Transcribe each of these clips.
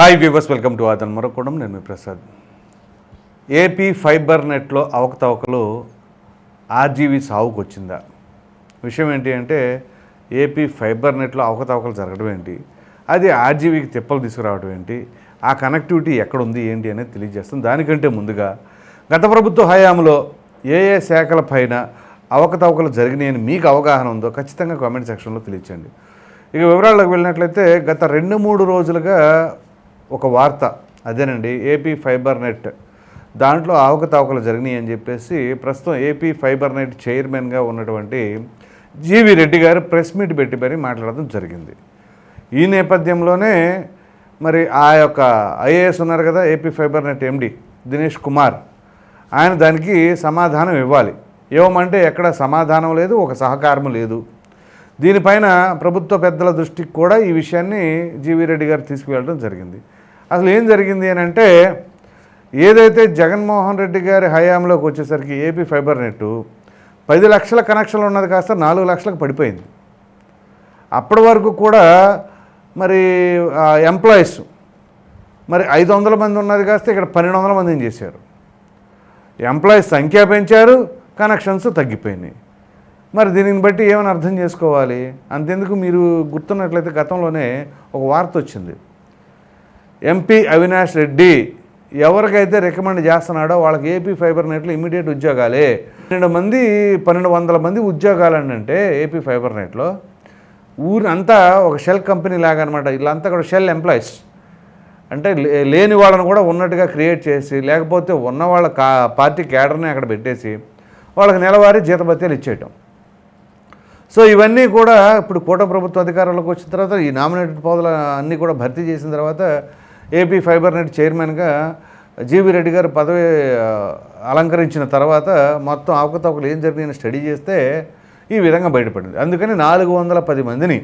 Hi viewers welcome to ఆదన్ మరొకడం. నేను మీ ప్రసాద్. ఏపీ ఫైబర్ నెట్లో అవకతవకలు ఆర్జీవి సావుకు వచ్చిందా విషయం ఏంటి అంటే ఏపీ ఫైబర్ నెట్లో అవకతవకలు జరగడం ఏంటి? అది ఆర్జీవీకి తిప్పలు తీసుకురావడం ఏంటి? ఆ కనెక్టివిటీ ఎక్కడ ఉంది ఏంటి అనేది తెలియజేస్తుంది దానికంటే ముందుగా గత ప్రభుత్వ హయాంలో ఏ ఏ శాఖల పైన అవకతవకలు జరిగినాయని మీకు అవగాహన ఉందో ఖచ్చితంగా కామెంట్ సెక్షన్లో తెలియచేయండి. ఇక వివరాల్లోకి వెళ్ళినట్లయితే గత రెండు మూడు రోజులుగా ఒక వార్త. అదేనండి ఏపీ ఫైబర్ నెట్ దాంట్లో అవకతవకలు జరిగినాయి అని చెప్పేసి ప్రస్తుతం ఏపీ ఫైబర్ నెట్ చైర్మన్గా ఉన్నటువంటి జీవి రెడ్డి గారు ప్రెస్ మీట్ పెట్టి మరీ మాట్లాడడం జరిగింది. ఈ నేపథ్యంలోనే మరి ఆ యొక్క ఐఏఎస్ ఉన్నారు కదా AP fibre net MD Dinesh Kumar. ఆయన దానికి సమాధానం ఇవ్వాలి. ఇవ్వమంటే ఎక్కడ సమాధానం లేదు ఒక సహకారం లేదు. దీనిపైన ప్రభుత్వ పెద్దల దృష్టికి కూడా ఈ విషయాన్ని జీవీ రెడ్డి గారు తీసుకువెళ్ళడం జరిగింది. అసలు ఏం జరిగింది అని అంటే ఏదైతే జగన్మోహన్ రెడ్డి గారి హయాంలోకి వచ్చేసరికి ఏపీ ఫైబర్ నెట్ పది లక్షల కనెక్షన్లు ఉన్నది కాస్త నాలుగు లక్షలకు పడిపోయింది. అప్పటి వరకు కూడా మరి ఎంప్లాయీస్ మరి ఐదు వందల మంది ఉన్నది కాస్త ఇక్కడ పన్నెండు వందల మందిని చేశారు. ఎంప్లాయీస్ సంఖ్య పెంచారు కనెక్షన్స్ తగ్గిపోయినాయి. మరి దీనిని బట్టి ఏమైనా అర్థం చేసుకోవాలి? అంతెందుకు మీరు గుర్తున్నట్లయితే గతంలోనే ఒక వార్త వచ్చింది. ఎంపీ అవినాష్ రెడ్డి ఎవరికైతే రికమెండ్ చేస్తున్నాడో వాళ్ళకి ఏపీ ఫైబర్ నెట్లో ఇమీడియట్ ఉద్యోగాలే. పన్నెండు మంది పన్నెండు వందల మంది ఉద్యోగాలు అంటే ఏపీ ఫైబర్ నెట్లో ఊరి అంతా ఒక షెల్ కంపెనీ లాగా అనమాట వీళ్ళంతా కూడా షెల్ ఎంప్లాయీస్ అంటే లే- లేని వాళ్ళని కూడా ఉన్నట్టుగా క్రియేట్ చేసి లేకపోతే ఉన్న వాళ్ళ కా పార్టీ క్యాడర్ని అక్కడ పెట్టేసి వాళ్ళకి నెలవారీ జీతభత్యాలు ఇచ్చేయటం. సో ఇవన్నీ కూడా ఇప్పుడు కూట ప్రభుత్వ అధికారంలోకి వచ్చిన తర్వాత ఈ నామినేటెడ్ పదవులు అన్నీ కూడా భర్తీ చేసిన తర్వాత ఏపీ ఫైబర్ నెట్ చైర్మన్గా జీవి రెడ్డి గారు పదవి అలంకరించిన తర్వాత మొత్తం అవకతవకలు ఏం జరిగిందని స్టడీ చేస్తే ఈ విధంగా బయటపడింది. అందుకని నాలుగు వందల పది మందిని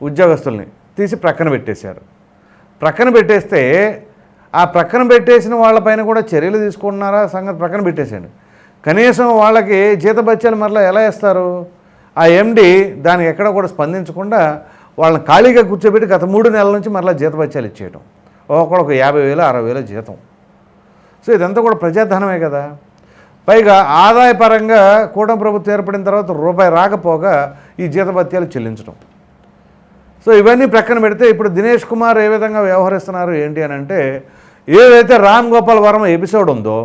ఉద్యోగస్తుల్ని తీసి ప్రక్కన పెట్టేశారు. ప్రక్కన పెట్టేస్తే ఆ ప్రక్కన పెట్టేసిన వాళ్ళపైన కూడా చర్యలు తీసుకుంటున్నారా సంగతి ప్రక్కన పెట్టేశాడు కనీసం వాళ్ళకి జీతబత్యాలు మరలా ఎలా ఇస్తారు ఆ ఎండి దానికి ఎక్కడ కూడా స్పందించకుండా వాళ్ళని ఖాళీగా కూర్చోబెట్టి గత మూడు నెలల నుంచి మరలా జీతబత్యాలు ఇచ్చేయడం ఒక్కొక్కడు యాభై వేలు అరవై వేల జీతం. సో ఇదంతా కూడా ప్రజాధనమే కదా. పైగా ఆదాయపరంగా కూటమి ప్రభుత్వం ఏర్పడిన తర్వాత రూపాయి రాకపోగా ఈ జీతభత్యాలు చెల్లించడం. సో ఇవన్నీ ప్రక్కన పెడితే ఇప్పుడు దినేష్ కుమార్ ఏ విధంగా వ్యవహరిస్తున్నారు ఏంటి అని అంటే ఏదైతే రామ్ గోపాల్ వర్మ ఎపిసోడ్ ఉందో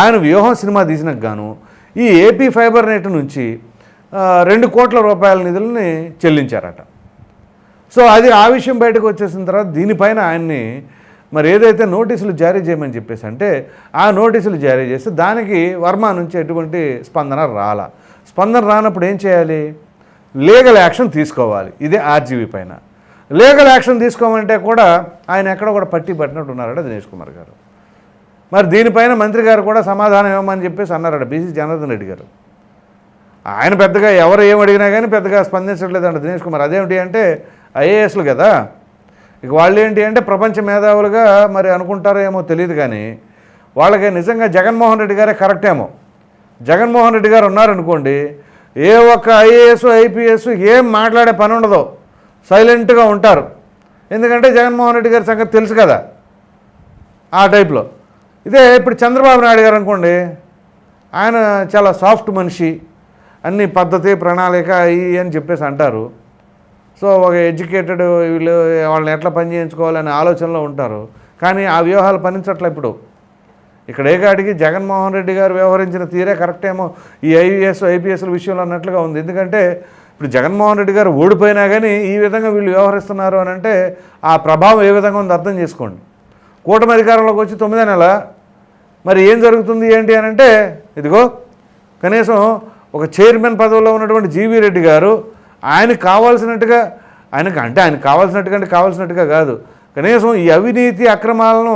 ఆయన వ్యూహం సినిమా తీసినకు గాను ఈ ఏపీ ఫైబర్ నెట్ నుంచి రెండు కోట్ల రూపాయల నిధులని చెల్లించారట. సో అది ఆ విషయం బయటకు వచ్చేసిన తర్వాత దీనిపైన ఆయన్ని మరి ఏదైతే నోటీసులు జారీ చేయమని చెప్పేసి అంటే ఆ నోటీసులు జారీ చేస్తే దానికి వర్మ నుంచి ఎటువంటి స్పందన రాలా. స్పందన రానప్పుడు ఏం చేయాలి? లీగల్ యాక్షన్ తీసుకోవాలి. ఇదే ఆర్జీవీ పైన. లీగల్ యాక్షన్ తీసుకోమంటే కూడా ఆయన ఎక్కడ కూడా పట్టి పట్టినట్టు ఉన్నారట దినేష్ కుమార్ గారు. మరి దీనిపైన మంత్రి గారు కూడా సమాధానం ఇవ్వమని చెప్పేసి అన్నారట బీసీ జనార్దన్ రెడ్డి గారు. ఆయన పెద్దగా ఎవరు ఏం అడిగినా కానీ పెద్దగా స్పందించట్లేదంట దినేష్ కుమార్. అదేమిటి అంటే ఐఏఎస్లు కదా. ఇక వాళ్ళు ఏంటి అంటే ప్రపంచ మేధావులుగా మరి అనుకుంటారేమో తెలియదు కానీ వాళ్ళకి నిజంగా జగన్మోహన్ రెడ్డి గారే కరెక్ట్ ఏమో. జగన్మోహన్ రెడ్డి గారు ఉన్నారనుకోండి ఏ ఒక్క ఐఏఎస్ ఐపీఎస్ ఏం మాట్లాడే పని ఉండదు సైలెంట్గా ఉంటారు. ఎందుకంటే జగన్మోహన్ రెడ్డి గారి సంగతి తెలుసు కదా ఆ టైప్లో. ఇదే ఇప్పుడు చంద్రబాబు నాయుడు గారు అనుకోండి ఆయన చాలా సాఫ్ట్ మనిషి అన్ని పద్ధతి ప్రణాళిక అయ్యి అని చెప్పేసి అంటారు. సో ఒక ఎడ్యుకేటెడ్ వీళ్ళు వాళ్ళని ఎట్లా పని చేయించుకోవాలనే ఆలోచనలో ఉంటారు. కానీ ఆ వ్యూహాలు పనించట్లే ఇప్పుడు. ఇక్కడ ఏ కాడికి జగన్మోహన్ రెడ్డి గారు వ్యవహరించిన తీరే కరెక్ట్ ఏమో ఈ ఐఏఎస్ ఐపీఎస్ల విషయంలో అన్నట్లుగా ఉంది. ఎందుకంటే ఇప్పుడు జగన్మోహన్ రెడ్డి గారు ఓడిపోయినా కానీ ఈ విధంగా వీళ్ళు వ్యవహరిస్తున్నారు అని అంటే ఆ ప్రభావం ఏ విధంగా ఉందో అర్థం చేసుకోండి. కూటమి అధికారంలోకి వచ్చి తొమ్మిదో నెల. మరి ఏం జరుగుతుంది ఏంటి అని అంటే ఇదిగో కనీసం ఒక చైర్మన్ పదవిలో ఉన్నటువంటి జీవీ రెడ్డి గారు ఆయనకు కావాల్సినట్టుగా ఆయనకు అంటే ఆయనకు కావాల్సినట్టుగా అంటే కావాల్సినట్టుగా కాదు. కనీసం ఈ అవినీతి అక్రమాలను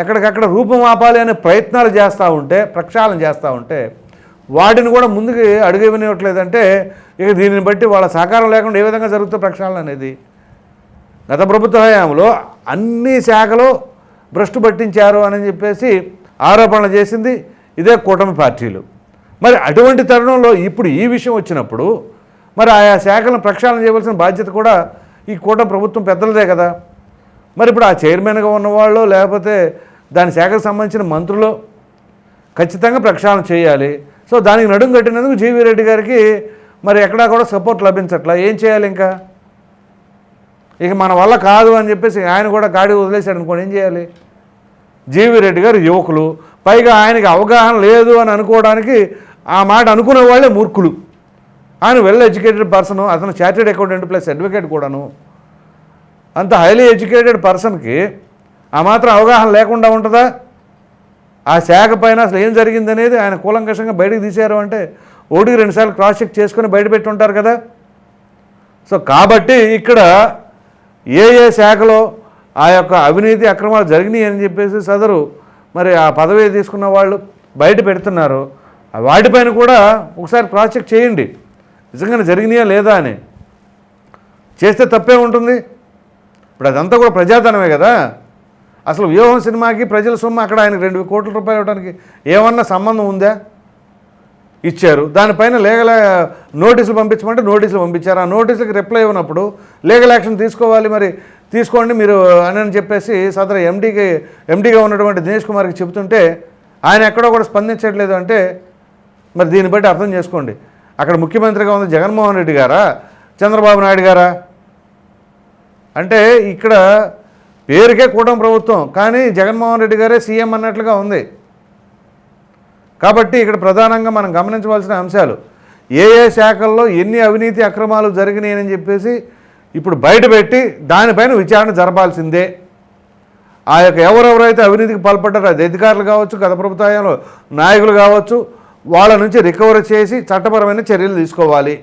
ఎక్కడికక్కడ రూపం ఆపాలి అనే ప్రయత్నాలు చేస్తూ ఉంటే ప్రక్షాళన చేస్తూ ఉంటే వాటిని కూడా ముందుకు అడుగువనివ్వట్లేదంటే ఇక దీనిని బట్టి వాళ్ళ సహకారం లేకుండా ఏ విధంగా జరుగుతుంది ప్రక్షాళన అనేది. గత ప్రభుత్వ హయాంలో అన్ని శాఖలు భ్రష్టు పట్టించారు అని చెప్పేసి ఆరోపణలు చేసింది ఇదే కూటమి పార్టీలు. మరి అటువంటి తరుణంలో ఇప్పుడు ఈ విషయం వచ్చినప్పుడు మరి ఆయా శాఖలను ప్రక్షాళన చేయవలసిన బాధ్యత కూడా ఈ కూటమి ప్రభుత్వం పెద్దలదే కదా. మరి ఇప్పుడు ఆ చైర్మన్గా ఉన్నవాళ్ళు లేకపోతే దాని శాఖకు సంబంధించిన మంత్రులు ఖచ్చితంగా ప్రక్షాళన చేయాలి. సో దానికి నడుం కట్టినందుకు జీవీ రెడ్డి గారికి మరి ఎక్కడా కూడా సపోర్ట్ లభించట్లా? ఏం చేయాలి ఇంకా? ఇక మన వల్ల కాదు అని చెప్పేసి ఆయన కూడా గాడి వదిలేశాడు అనుకోండి ఏం చేయాలి? జీవీ రెడ్డి గారు యువకులు. పైగా ఆయనకి అవగాహన లేదు అని అనుకోవడానికి ఆ మాట అనుకునే వాళ్ళే మూర్ఖులు. ఆయన వెల్ ఎడ్యుకేటెడ్ పర్సన్ అతను చార్టెడ్ అకౌంటెంట్ ప్లస్ అడ్వకేట్ కూడాను. అంత హైలీ ఎడ్యుకేటెడ్ పర్సన్కి ఆ మాత్రం అవగాహన లేకుండా ఉంటుందా? ఆ శాఖ పైన అసలు ఏం జరిగిందనేది ఆయన కూలంకషంగా బయటకు తీశారు అంటే ఓటికి రెండుసార్లు క్రాస్ చెక్ చేసుకుని బయట పెట్టి ఉంటారు కదా. సో కాబట్టి ఇక్కడ ఏ ఏ శాఖలో ఆ యొక్క అవినీతి అక్రమాలు జరిగినాయి అని చెప్పేసి సదరు మరి ఆ పదవి తీసుకున్న వాళ్ళు బయట పెడుతున్నారు. వాటిపైన కూడా ఒకసారి క్రాస్ చెక్ చేయండి. నిజంగానే జరిగినాయా లేదా అని. చేస్తే తప్పే ఉంటుంది. ఇప్పుడు అదంతా కూడా ప్రజాధనమే కదా. అసలు వ్యూహం సినిమాకి ప్రజల సొమ్ము అక్కడ ఆయనకు రెండు కోట్ల రూపాయలు ఇవ్వడానికి ఏమన్నా సంబంధం ఉందా? ఇచ్చారు. దానిపైన లీగల్ నోటీసులు పంపించమంటే నోటీసులు పంపించారు. ఆ నోటీసులకు రిప్లై ఇవ్వనప్పుడు లీగల్ యాక్షన్ తీసుకోవాలి మరి. తీసుకోండి మీరు అని అని చెప్పేసి సదర ఎండీకి ఎండీగా ఉన్నటువంటి దినేష్ కుమార్కి చెబుతుంటే ఆయన ఎక్కడో కూడా స్పందించట్లేదు అంటే మరి దీన్ని బట్టి అర్థం చేసుకోండి. అక్కడ ముఖ్యమంత్రిగా ఉంది జగన్మోహన్ రెడ్డి గారా? చంద్రబాబు నాయుడు గారా? అంటే ఇక్కడ పేరుకే కూటమి ప్రభుత్వం కానీ జగన్మోహన్ రెడ్డి గారే సీఎం అన్నట్లుగా ఉంది. కాబట్టి ఇక్కడ ప్రధానంగా మనం గమనించవలసిన అంశాలు. ఏ ఏ శాఖల్లో ఎన్ని అవినీతి అక్రమాలు జరిగినాయని చెప్పేసి ఇప్పుడు బయటపెట్టి దానిపైన విచారణ జరపాల్సిందే. ఆ యొక్క ఎవరెవరైతే అవినీతికి పాల్పడ్డారో అది అధికారులు కావచ్చు గత ప్రభుత్వంలో నాయకులు కావచ్చు వాళ్ళ నుంచి రికవరీ చేసి చట్టపరమైన చర్యలు తీసుకోవాలి.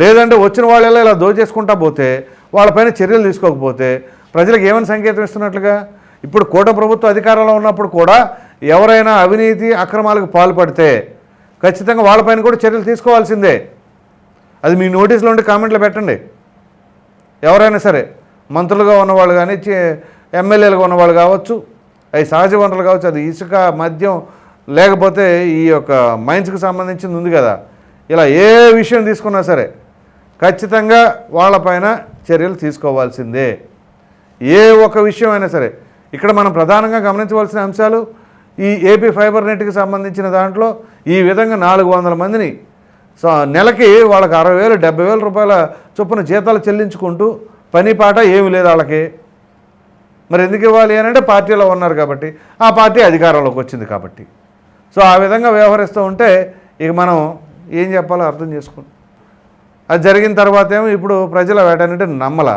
లేదంటే వచ్చిన వాళ్ళ ఇలా దోచేసుకుంటా పోతే వాళ్ళపైన చర్యలు తీసుకోకపోతే ప్రజలకు ఏమైనా సంకేతం ఇస్తున్నట్లుగా? ఇప్పుడు కూట ప్రభుత్వ అధికారంలో ఉన్నప్పుడు కూడా ఎవరైనా అవినీతి అక్రమాలకు పాల్పడితే ఖచ్చితంగా వాళ్ళపైన కూడా చర్యలు తీసుకోవాల్సిందే. అది మీ నోటీసులో ఉండి కామెంట్లో పెట్టండి. ఎవరైనా సరే మంత్రులుగా ఉన్నవాళ్ళు కానీ ఎమ్మెల్యేలుగా ఉన్నవాళ్ళు కావచ్చు అవి సహజ వనరులు కావచ్చు అది ఇసుక మద్యం లేకపోతే ఈ యొక్క మైన్స్కి సంబంధించింది ఉంది కదా. ఇలా ఏ విషయం తీసుకున్నా సరే ఖచ్చితంగా వాళ్ళపైన చర్యలు తీసుకోవాల్సిందే. ఏ ఒక్క విషయం అయినా సరే ఇక్కడ మనం ప్రధానంగా గమనించవలసిన అంశాలు ఈ ఏపీ ఫైబర్ నెట్కి సంబంధించిన దాంట్లో ఈ విధంగా నాలుగు వందల మందిని సో నెలకి వాళ్ళకి అరవై వేలు డెబ్బై వేల రూపాయల చొప్పున జీతాలు చెల్లించుకుంటూ పని పాట ఏమి లేదు వాళ్ళకి. మరి ఎందుకు ఇవ్వాలి అని అంటే పార్టీలో ఉన్నారు కాబట్టి ఆ పార్టీ అధికారంలోకి వచ్చింది కాబట్టి. సో ఆ విధంగా వ్యవహరిస్తూ ఉంటే ఇక మనం ఏం చెప్పాలో అర్థం చేసుకోండి అది జరిగిన తర్వాత ఏమో ఇప్పుడు ప్రజలు వేటనంటే నమ్మల.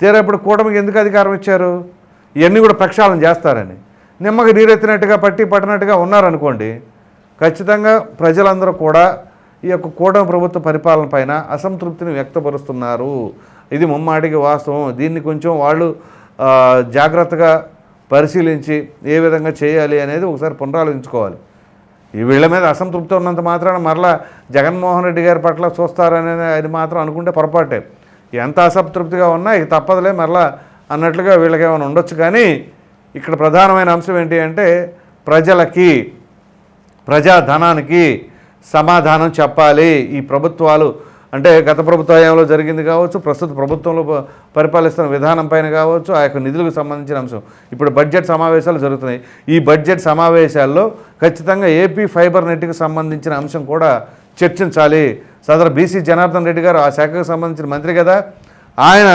తీరా ఇప్పుడు కూటమికి ఎందుకు అధికారం ఇచ్చారు? ఇవన్నీ కూడా ప్రక్షాళన చేస్తారని. నిమ్మకి నీరెత్తినట్టుగా పట్టి పట్టినట్టుగా ఉన్నారనుకోండి ఖచ్చితంగా ప్రజలందరూ కూడా ఈ యొక్క కూటమి ప్రభుత్వ పరిపాలన పైన అసంతృప్తిని వ్యక్తపరుస్తున్నారు. ఇది ముమ్మాటికి వాస్తవం. దీన్ని కొంచెం వాళ్ళు జాగ్రత్తగా పరిశీలించి ఏ విధంగా చేయాలి అనేది ఒకసారి పునరాలోచించుకోవాలి. ఈ వీళ్ళ మీద అసంతృప్తి ఉన్నంత మాత్రాన మరలా జగన్మోహన్ రెడ్డి గారి పట్ల చూస్తారనేది అది మాత్రం అనుకుంటే పొరపాటే. ఎంత అసంతృప్తిగా ఉన్నా ఇక తప్పదులే మరలా అన్నట్లుగా వీళ్ళకి ఏమైనా ఉండొచ్చు. కానీ ఇక్కడ ప్రధానమైన అంశం ఏంటి అంటే ప్రజలకి ప్రజాధనానికి సమాధానం చెప్పాలి. ఈ ప్రభుత్వాలు అంటే గత ప్రభుత్వంలో జరిగింది కావచ్చు ప్రస్తుత ప్రభుత్వంలో పరిపాలిస్తున్న విధానం పైన కావచ్చు ఆ యొక్క నిధులకు సంబంధించిన అంశం. ఇప్పుడు బడ్జెట్ సమావేశాలు జరుగుతున్నాయి. ఈ బడ్జెట్ సమావేశాల్లో ఖచ్చితంగా ఏపీ ఫైబర్ నెట్కి సంబంధించిన అంశం కూడా చర్చించాలి. సదరు బీసీ జనార్దన్ రెడ్డి గారు ఆ శాఖకు సంబంధించిన మంత్రి కదా. ఆయన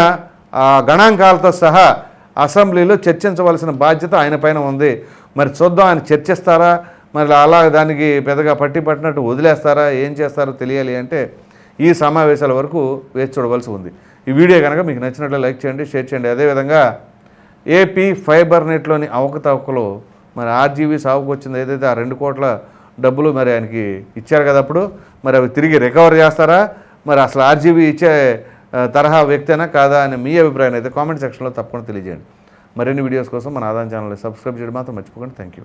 ఆ గణాంకాలతో సహా అసెంబ్లీలో చర్చించవలసిన బాధ్యత ఆయన పైన ఉంది. మరి చూద్దాం ఆయన చర్చిస్తారా? మరి అలా దానికి పెద్దగా పట్టి పట్టినట్టు వదిలేస్తారా? ఏం చేస్తారో తెలియాలి అంటే ఈ సమావేశాల వరకు వేచి చూడవలసి ఉంది. ఈ వీడియో కనుక మీకు నచ్చినట్లు లైక్ చేయండి షేర్ చేయండి. అదేవిధంగా ఏపీ ఫైబర్ నెట్లోని అవకతవకలు మరి ఆర్జీవీ సాగుకు వచ్చింది ఏదైతే ఆ రెండు కోట్ల డబ్బులు మరి ఆయనకి ఇచ్చారు కదా అప్పుడు మరి అవి తిరిగి రికవర్ చేస్తారా? మరి అసలు ఆర్జీవీ ఇచ్చే తరహా వ్యక్తేనా కాదా అని మీ అభిప్రాయం అయితే కామెంట్ సెక్షన్లో తప్పకుండా తెలియజేయండి. మరిన్ని వీడియోస్ కోసం మన ఆదాయం ఛానల్ని సబ్స్క్రైబ్ చేయడం మాత్రం మర్చిపోకండి. Thank you